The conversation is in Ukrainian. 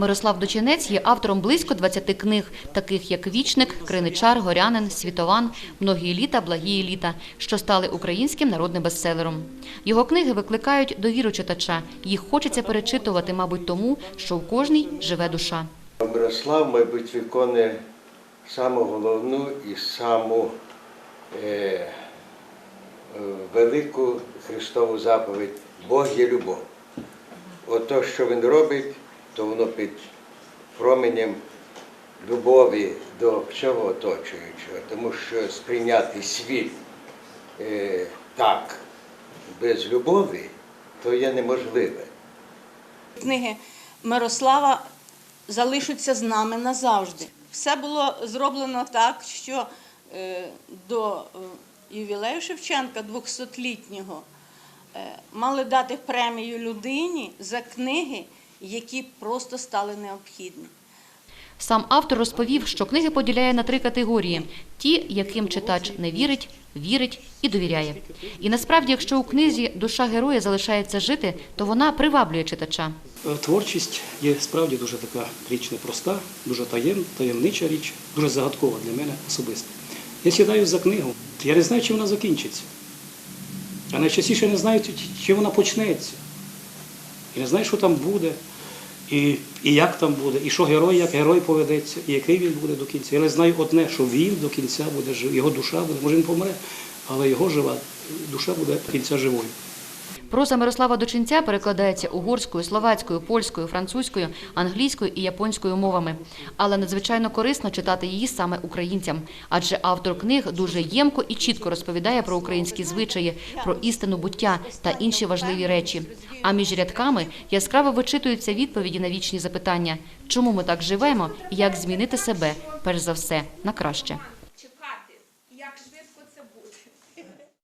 Мирослав Дочинець є автором близько 20 книг, таких як Вічник, Криничар, Горянин, Світован, Многі літа, благі літа, що стали українським народним бестселером. Його книги викликають довіру читача. Їх хочеться перечитувати, мабуть, тому, що в кожній живе душа. Мирослав, мабуть, виконує саму головну і саму е, велику Христову заповідь Бог є любов. Ото, що він робить, то воно під променем любові до всього оточуючого, тому що сприйняти світ е, так, без любові, то є неможливе. Книги Мирослава залишаться з нами назавжди. Все було зроблено так, що е, до е, ювілею Шевченка 200-літнього е, мали дати премію людині за книги, які просто стали необхідні. Сам автор розповів, що книги поділяє на три категорії: ті, яким читач не вірить, вірить і довіряє. І насправді, якщо у книзі душа героя залишається жити, то вона приваблює читача. Е, Творчість є справді дуже така річ непроста, дуже таєм, таємнича річ, дуже загадкова для мене особисто. Я сідаю за книгу, я не знаю, чи вона закінчиться. А найчастіше не знаю, чи вона почнеться. І не знаю, що там буде, і, і як там буде, і що герой, як герой поведеться, і який він буде до кінця. Я не знаю одне, що він до кінця буде жив, його душа буде, може він помре, але його жива душа буде до кінця живою. Проза Мирослава Дочинця перекладається угорською, словацькою, польською, французькою, англійською і японською мовами. Але надзвичайно корисно читати її саме українцям, адже автор книг дуже ємко і чітко розповідає про українські звичаї, про істину буття та інші важливі речі. А між рядками яскраво вичитуються відповіді на вічні запитання, чому ми так живемо і як змінити себе, перш за все, на краще.